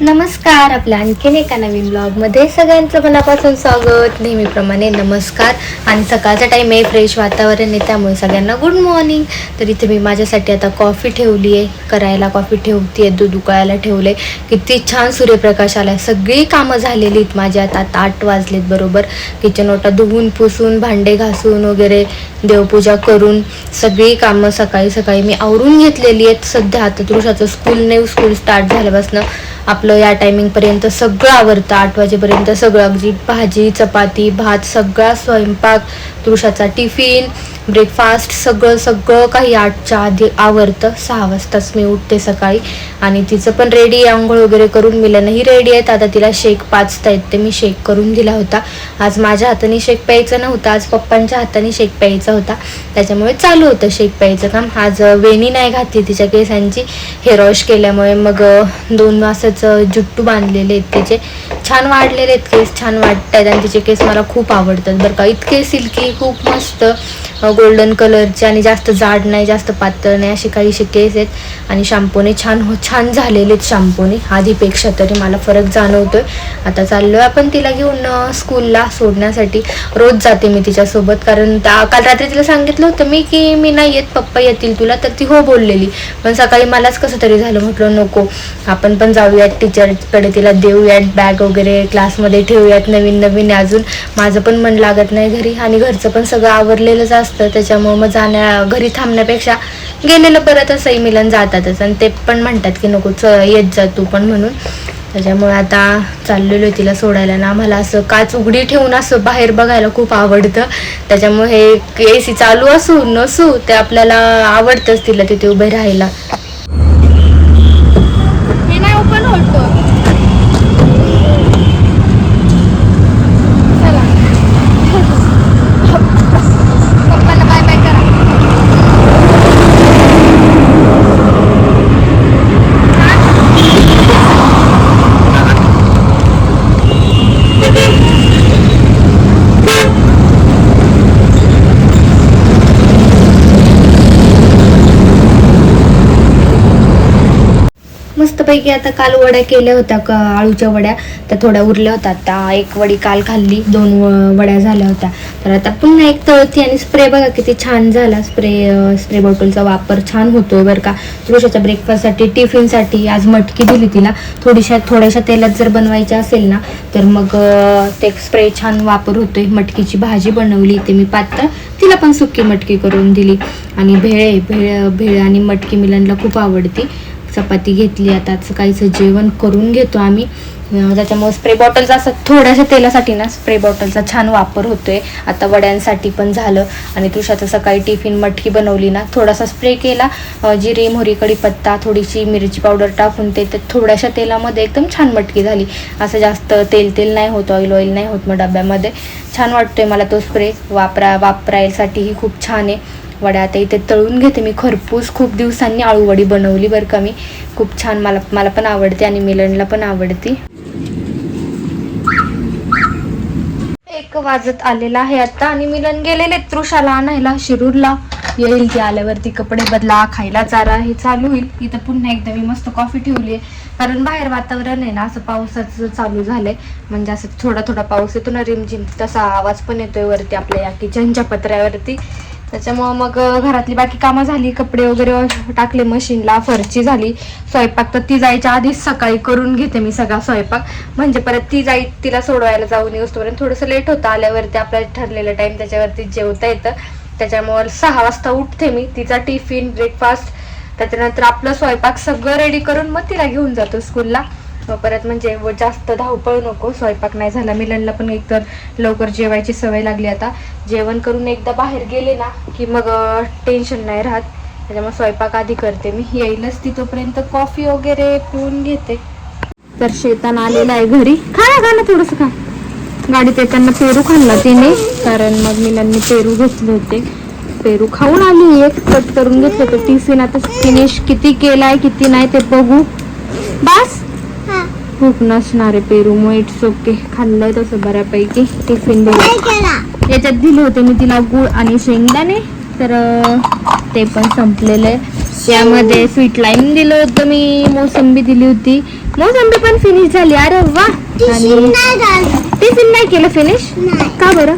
नमस्कार आपल्या आणखीन एका नवीन ब्लॉगमध्ये सगळ्यांचं मनापासून स्वागत. नेहमीप्रमाणे नमस्कार. आणि सकाळचा टाईम आहे फ्रेश वातावरण आहे त्यामुळे सगळ्यांना गुड मॉर्निंग तर इथे मी माझ्यासाठी आता कॉफी ठेवली आहे. करायला कॉफी ठेवती आहे दूध उकळायला ठेवले किती छान सूर्यप्रकाश आला आहे सगळी कामं झालेली आहेत माझी. आता आता आठ वाजलेत बरोबर. किचन ओटा धुवून पुसून भांडे घासून वगैरे देवपूजा करून सगळी कामं सकाळी सकाळी मी आवरून घेतलेली आहेत. सध्या आता तुळशाचं स्कूल नाही स्कूल स्टार्ट झाल्यापासून. आपलं या टायमिंगपर्यंत सगळं आवरतं. आठ वाजेपर्यंत सगळं अगदी भाजी चपाती भात सगळा स्वयंपाक तुळशाचा टिफिन ब्रेकफास्ट सगळं सगळं काही आठच्या आधी आवरतं. सहा वाजताच मी उठते सकाळी आणि तिचं पण रेडी आंघोळ वगैरे करून मिलनही रेडी आहेत. आता तिला शेक पाचता येत. ते मी शेक करून दिला होता. आज माझ्या हाताने शेक प्यायचा नव्हता. आज पप्पांच्या हाताने शेक प्यायचा होता. त्याच्यामुळे चालू होतं शेक प्यायचं काम. आज वेणी नाही घातली तिच्या केसांची. हेअर वॉश केल्यामुळे मग दोन असंच अं, जुट्टू बांधलेले आहेत तिचे छान वाढलेले आहेत केस छान वाटत आहेत आणि तिचे केस मला खूप आवडतात. बरं का इतके सिल्की खूप मस्त गोल्डन कलरचे आणि जास्त जाड नाही जास्त पातळ नाही असे काहीसे केस आहेत. आणि शॅम्पूने छान हो छान झालेले आहेत शॅम्पूने आधीपेक्षा तरी मला फरक जाणवतोय. आता चाललो आहे आपण तिला घेऊन स्कूलला सोडण्यासाठी. रोज जाते मी तिच्यासोबत. कारण काल रात्री तिला सांगितलं होतं मी की मी नाही येत पप्पा येतील तुला. तर ती हो बोललेली. पण सकाळी मलाच कसं तरी झालं. म्हटलं नको आपण पण जाऊयात टीचरकडे तिला देऊयात बॅग वगैरे क्लासमध्ये ठेवूयात नवीन नवीन. अजून माझं पण मन लागत नाही घरी आणि घरचं पण सगळं आवरलेलंच असतं. त्याच्यामुळं मग जाण्या घरी थांबण्यापेक्षा गेलेलं परत असंही मिलन जातातच. आणि ते पण म्हणतात की नको च येत जा तू पण म्हणून. त्याच्यामुळे आता चाललेलो तिला सोडायला. ना आम्हाला असं काच उघडी ठेवून असं बाहेर बघायला खूप आवडतं. त्याच्यामुळे हे ए सी चालू असू नसू ते आपल्याला आवडतंच तिला तिथे उभे राहायला. हे नाही ओपन होतो चला पप्पाला बाय बाय करा त्यापैकी आता काल वड्या केल्या होत्या क आळूच्या वड्या. त्या थोड्या उरल्या होत्या. आता एक वडी काल खाल्ली दोन व- वड्या झाल्या होत्या. तर आता पुन्हा एक तळती आणि स्प्रे बघा किती छान झाला. स्प्रे स्प्रे बॉटलचा वापर छान होतोय बरं का. तुळशाच्या ब्रेकफास्टसाठी टिफिनसाठी आज मटकी दिली तिला. थोडीशा थोड्याशा तेलात जर बनवायच्या असेल ना तर मग ते स्प्रे छान वापर होतोय. मटकीची भाजी बनवली ते मी पातळ तिला पण सुकी मटकी करून दिली. आणि भेळे भेळ भेळ आणि मटकी मिलनला खूप आवडती. चपाती घेतली आता काहीचं जेवण करून घेतो आम्ही. त्याच्यामुळे स्प्रे बॉटलचा असं थोड्याशा तेलासाठी ना स्प्रे बॉटलचा छान वापर होतोय. आता वड्यांसाठी पण झालं आणि तुषाचं सकाळी टिफिन मटकी बनवली ना थोडासा स्प्रे केला. जिरे मोहरी कढीपत्ता थोडीशी मिरची पावडर टाकून ते ते थोड्याशा तेलामध्ये एकदम छान मटकी झाली. असं जास्त तेल तेल नाही होत ऑइल ऑइल नाही होत मग डब्यामध्ये. छान वाटतोय मला तो स्प्रे वापरा वापरायसाठीही खूप छान आहे. वड्या आता इथे तळून घेते मी खरपूस. खूप दिवसांनी आळूवडी बनवली बरं का मी. खूप छान मला मला पण आवडते आणि मिलनला पण आवडते. एक वाजत आलेला आहे आता आणि मिलन गेलेले तृषाला आणायला शिरूरला. येईल ती आल्यावरती कपडे बदला खायला चारा हे चालू होईल. इथं पुन्हा एकदा मी मस्त कॉफी ठेवली आहे. कारण बाहेर वातावरण आहे ना असं पावसाचं चालू झालंय. म्हणजे असं थोडा थोडा पाऊस येतो ना रिमझिम तसा आवाज पण येतोय वरती आपल्या या किचनच्या पत्र्यावरती. त्याच्यामुळं मग घरातली बाकी कामं झाली कपडे वगैरे टाकले मशीनला फरची झाली स्वयंपाक तर ती जायच्या आधीच सकाळी करून घेते मी सगळा स्वयंपाक. म्हणजे परत ती जाई तिला सोडवायला जाऊन येऊस्तोपर्यंत थोडंसं लेट होतं आल्यावरती आपला ठरलेलं टाईम त्याच्यावरती जेवता येतं. त्याच्यामुळे सहा वाजता उठते मी तिचा टिफिन ब्रेकफास्ट त्याच्यानंतर आपलं स्वयंपाक सगळं रेडी करून मग तिला घेऊन जातो स्कूलला परत म्हणजे व जास्त धावपळ नको स्वयंपाक नाही झाला मिलनला पण एकतर लवकर जेवायची सवय लागली आता. जेवण करून एकदा बाहेर गेले ना की मग टेन्शन नाही राहत. त्याच्यामुळे स्वयंपाक आधी करते. मी येईलच ती तोपर्यंत कॉफी वगैरे पिऊन घेते. तर शेतान आलेला आहे घरी. खा ना खा ना थोडंसं खा. गाडीत येताना पेरू खाल्ला तिने. कारण मग मिलांनी पेरू घेतले होते. पेरू खाऊन आली एक कट करून घेतलं. तर टिफिन आता फिनिश किती केलाय किती नाही ते बघू. बस. भूक नसणार आहे पेरू. मग इट्स ओके खाल्लंय तसं बऱ्यापैकी. टिफिन दिलं. याच्यात दिले होते मी तिला गुळ आणि शेंगदाणे. तर ते पण संपलेलं आहे. त्यामध्ये स्वीट लाईम दिलं होतं मी. मोसंबी दिली होती. मोसंबी पण फिनिश झाली. अरे वा. आणि टिफिन नाही केलं फिनिश का बरं?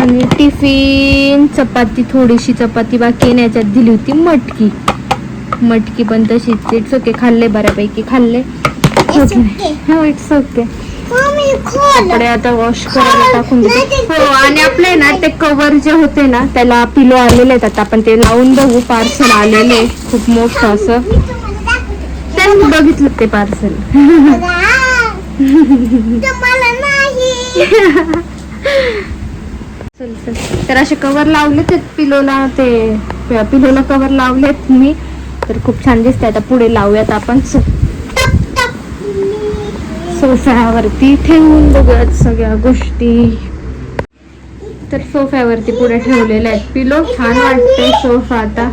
आणि टिफिन चपाती थोडीशी चपाती बाकी याच्यात दिली होती मटकी. मटकी पण तशीच. इट्स ओके खाल्ले बऱ्यापैकी खाल्ले. हो इट्स ओके कपडे आता वॉश करायला टाकून हो आणि आपले ना ते कवर जे होते ना त्याला पिलो आलेले आहेत. आता आपण ते लावून बघू पार्सल आलेले. खूप मोठं असं. त्यांनी बघितलं ते पार्सल तर असे कवर लावले ते पिलोला ते पिलोला कवर लावलेत मी. तर खूप छान दिसते आता पुढे लावूयात आपण. सोफ्यावरती ठेवून बघूयात सगळ्या गोष्टी. तर सोफ्यावरती पुढे ठेवलेल्या आहेत पिलो. छान वाटते सोफा आता.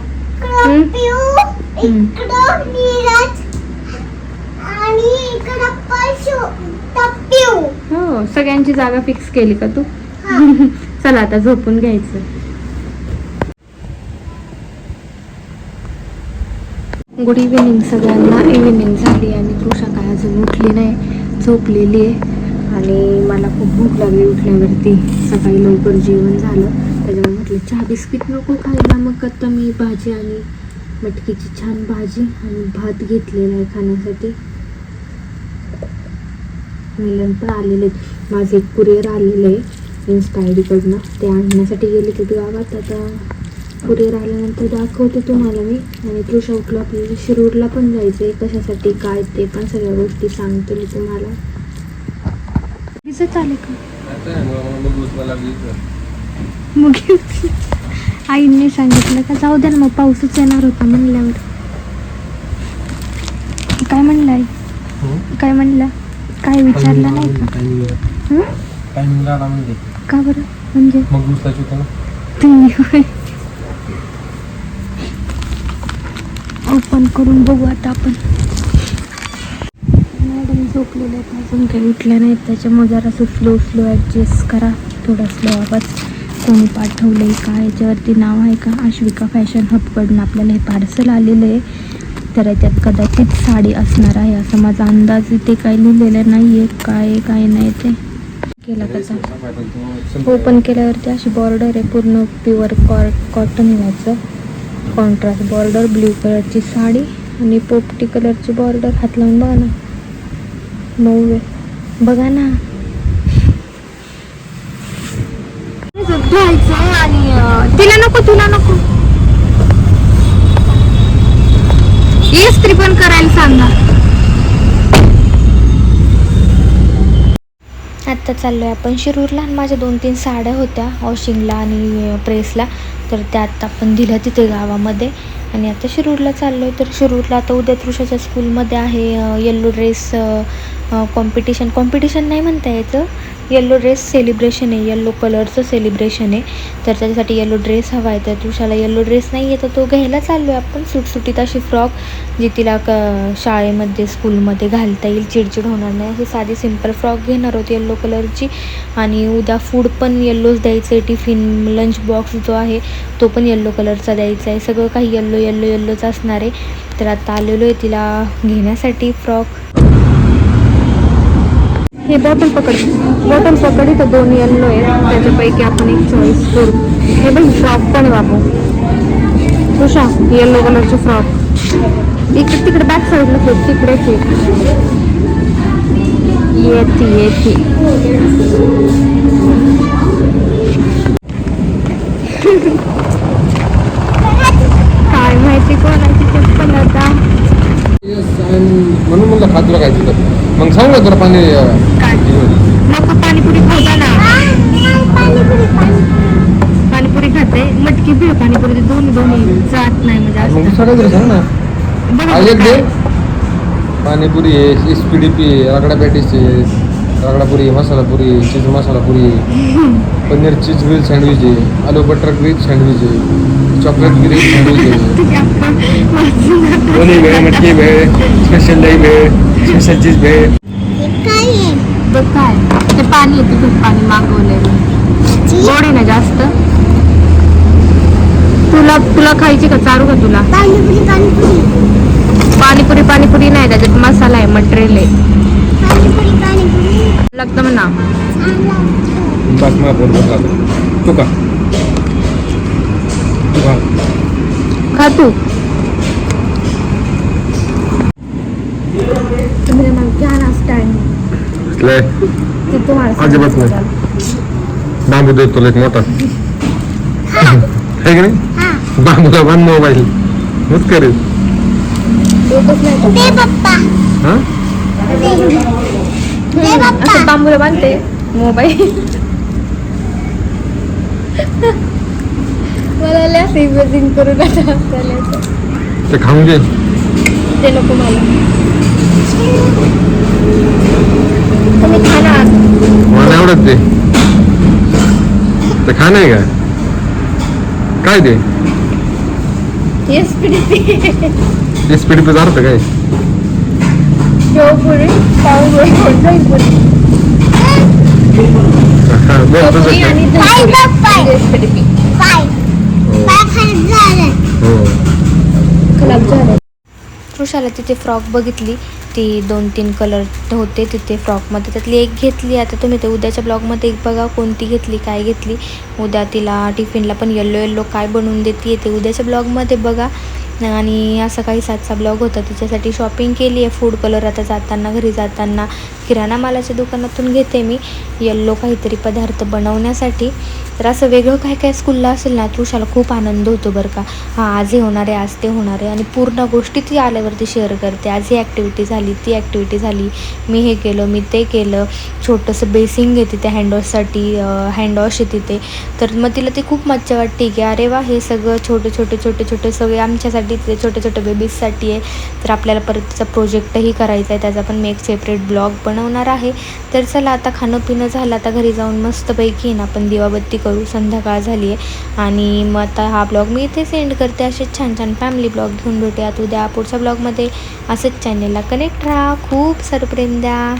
हो सगळ्यांची जागा फिक्स केली का तू? चला आता झोपून घ्यायचं. गुड इव्हिनिंग सगळ्यांना. इव्हिनिंग झाली आणि तृषा काय अजून उठली नाही झोपलेली आहे. आणि मला खूप भूक लागली उठल्यावरती. सकाळी लवकर जेवण झालं. त्याच्यामुळे म्हटलं चहा बिस्किट नको खायला. मग आता मी भाजी आणि मटकीची छान भाजी आणि भात घेतलेला आहे खाण्यासाठी. मिलन पण आलेले माझे एक कुरिअर आलेलं आहे. इन्स्टा आय डीकडनं ते आणण्यासाठी गेले ते गावात. आता कुरिअर आल्यानंतर दाखवते तुम्हाला मी. आणि तृषा उठलं आपल्याला शिरूरला पण जायचं आहे कशासाठी काय ते पण सगळ्या गोष्टी सांगते मी तुम्हाला. का मग. आईने सांगितलं का जाऊ द्या ना मग पाऊसच येणार होता म्हणल्यावर. काय म्हणलं आई? काय म्हणलं? काय विचारलं नाही का? का बरं? म्हणजे? तुम्ही ओपन करून बघू आता आपण. मॅडम झोपलेले आहेत अजून काही उठल्या नाहीत. त्याच्यामुळे जरा स्लो स्लो ॲडजस्ट करा. थोडा स्लो आवाज. कोणी पाठवलं आहे का याच्यावरती नाव आहे का? आश्विका फॅशन हबकडून आपल्याला हे पार्सल आलेलं आहे. तर याच्यात कदाचित साडी असणार आहे असं माझा अंदाज इथे काही लिहिलेलं नाही आहे काय आहे, काय नाही ते. केला त्याचा ओपन केल्यावरती अशी बॉर्डर आहे पूर्ण प्युअर कॉ कॉटन याचं. कॉन्ट्रास्ट बॉर्डर ब्ल्यू कलरची साडी आणि पोपटी कलरची बॉर्डर हात लावून बघा ना. नऊ बघा ना. घ्यायचं आणि तिला नको तुला नको. इस्त्री पण करायला सांगा. आत्ता चाललो आहे आपण शिरूरला आणि माझ्या दोन तीन साड्या होत्या वॉशिंगला आणि प्रेसला तर ते आत्ता आपण दिल्या तिथे गावामध्ये. आणि आता शिरूरला चाललो आहे तर शिरूरला आता उद्या तृषाच्या स्कूलमध्ये आहे येल्लो ड्रेस कॉम्पिटिशन कॉम्पिटिशन नाही म्हणता यायचं. येल्लो ड्रेस सेलिब्रेशन आहे. येल्लो कलरचं सेलिब्रेशन आहे. तर त्याच्यासाठी येल्लो ड्रेस हवा आहे. तर तुषाला येल्लो ड्रेस नाही आहे तर तो घ्यायला चाललो आहे आपण. सुटसुटीत अशी फ्रॉक जी तिला क शाळेमध्ये स्कूलमध्ये घालता येईल. चिडचिड होणार नाही. अशी साधी सिंपल फ्रॉक घेणार होती येल्लो कलरची आणि उद्या फूड पण येल्लोच द्यायचं आहे. टिफिन लंच बॉक्स जो आहे तो पण येल्लो कलरचा द्यायचा आहे. सगळं काही येल्लो येल्लो येल्लोच असणार आहे. तर आता आलेलो आहे तिला घेण्यासाठी फ्रॉक हे बॉटल पकड. बॉटल पकड इथं दोन येल्लो आहेत. त्याच्यापैकी आपण एक चॉईस करू. हे बघ फ्रॉक पण आहे बाबू तुषा येल्लो कलरचे फ्रॉक इकडे तिकडे बॅक साईडला फेक तिकडे फेक येते येते. काय माहिती कोणाची चप्पल आता? म्हणून म्हणलं खात काय तिथं? मग सांग ना तुला पाणी काय. नको पाणीपुरी खाऊ द्या ना. पाणीपुरी खाते. मटकी बी पाणीपुरी दोन्ही दोन्ही जात नाही म्हणजे मग असं. दुसरा काहीतरी सांग ना. बघा आज एक दे. काय. पाणीपुरी आहे एसपीडीपी रगडा पॅटीस आहे ragda puri masala puri cheese masala puri. Paneer cheese grill sandwich आहे आलू बटर ग्रिल सँडविच आहे चॉकलेट ग्रिल सँडविच आहे. दोन्ही भेळ मटकी भेळ स्पेशल दही भेळ स्पेशल चीज भेळ काय आहे बघ काय ते पाणी येते खूप पाणी मागवलंय गोड आहे ना जास्त? तुला तुला खायची का? चारू का तुला? पाणीपुरी पाणीपुरी. पाणीपुरी पाणीपुरी नाही त्याच्यात मसाला आहे मटेरियल आहे. लागतं म्हणा. लागतं. बस मला फोन बसला तू का तू खा खा तू लय अजिबात नाही. बांबू देतो तुला एक मोठा. आहे की नाही? हा. बांबूला बांध मोबाईल. हेच करेल दे पप्पा हा? असं बांबूला बांधते मोबाईल मला इमेजिंग करून. ते खाऊन घे ते नको मला तुम्ही खाणार मला आवडत ते ते खा नाही का काय ते पिढी स्पीड पे जात काय शेवपुरी पावपुरी दहीपुरी आणि दहीपुरी. कृषाला तिथे फ्रॉक बघितली. ती दोन तीन कलर होते तिथे फ्रॉकमध्ये त्यातली एक घेतली. आता तुम्ही ते उद्याच्या ब्लॉगमध्ये एक बघा कोणती घेतली काय घेतली. उद्या तिला टिफिनला पण येल्लो येल्लो काय बनवून देते ते उद्याच्या ब्लॉगमध्ये बघा. आणि असं काही सातचा ब्लॉग होता. तिच्यासाठी शॉपिंग केली आहे फूड कलर आता जाताना घरी जाताना. किराणा मालाच्या दुकानातून घेते मी. येल्लो काहीतरी पदार्थ बनवण्यासाठी. तर असं वेगळं काय काय स्कूलला असेल ना तुषाला खूप आनंद होतो बरं का. हां आज हे होणार आहे आज ते होणार आहे. आणि पूर्ण गोष्टी ती आल्यावरती शेअर करते. आज ही ॲक्टिव्हिटी झाली ती ॲक्टिव्हिटी झाली. मी हे केलं मी ते केलं. छोटंसं बेसिंग घेते त्या हँडवॉशसाठी हँडवॉश आहे तिथे. तर मग तिला ती खूप मज्जा वाटते की अरे वा हे सगळं छोटे छोटे छोटे छोटे सगळे आमच्यासाठी ते छोटे छोटे बेबीजसाठी आहे. तर आपल्याला परत तिचा प्रोजेक्टही करायचा आहे. त्याचा पण मी एक सेपरेट ब्लॉग पण बनवणार आहे. तर चला आता खाणं पिणं झालं आता घरी जाऊन मस्तपैकी ना आपण दिवाबत्ती करू. संध्याकाळ झाली आहे. आणि मग आता हा ब्लॉग मी इथे सेंड करते. असेच छान छान फॅमिली ब्लॉग घेऊन भेटूयात. उद्या पुढच्या ब्लॉगमध्ये असंच चॅनलला कनेक्ट राहा. खूप सरप्रेम प्रेम द्या.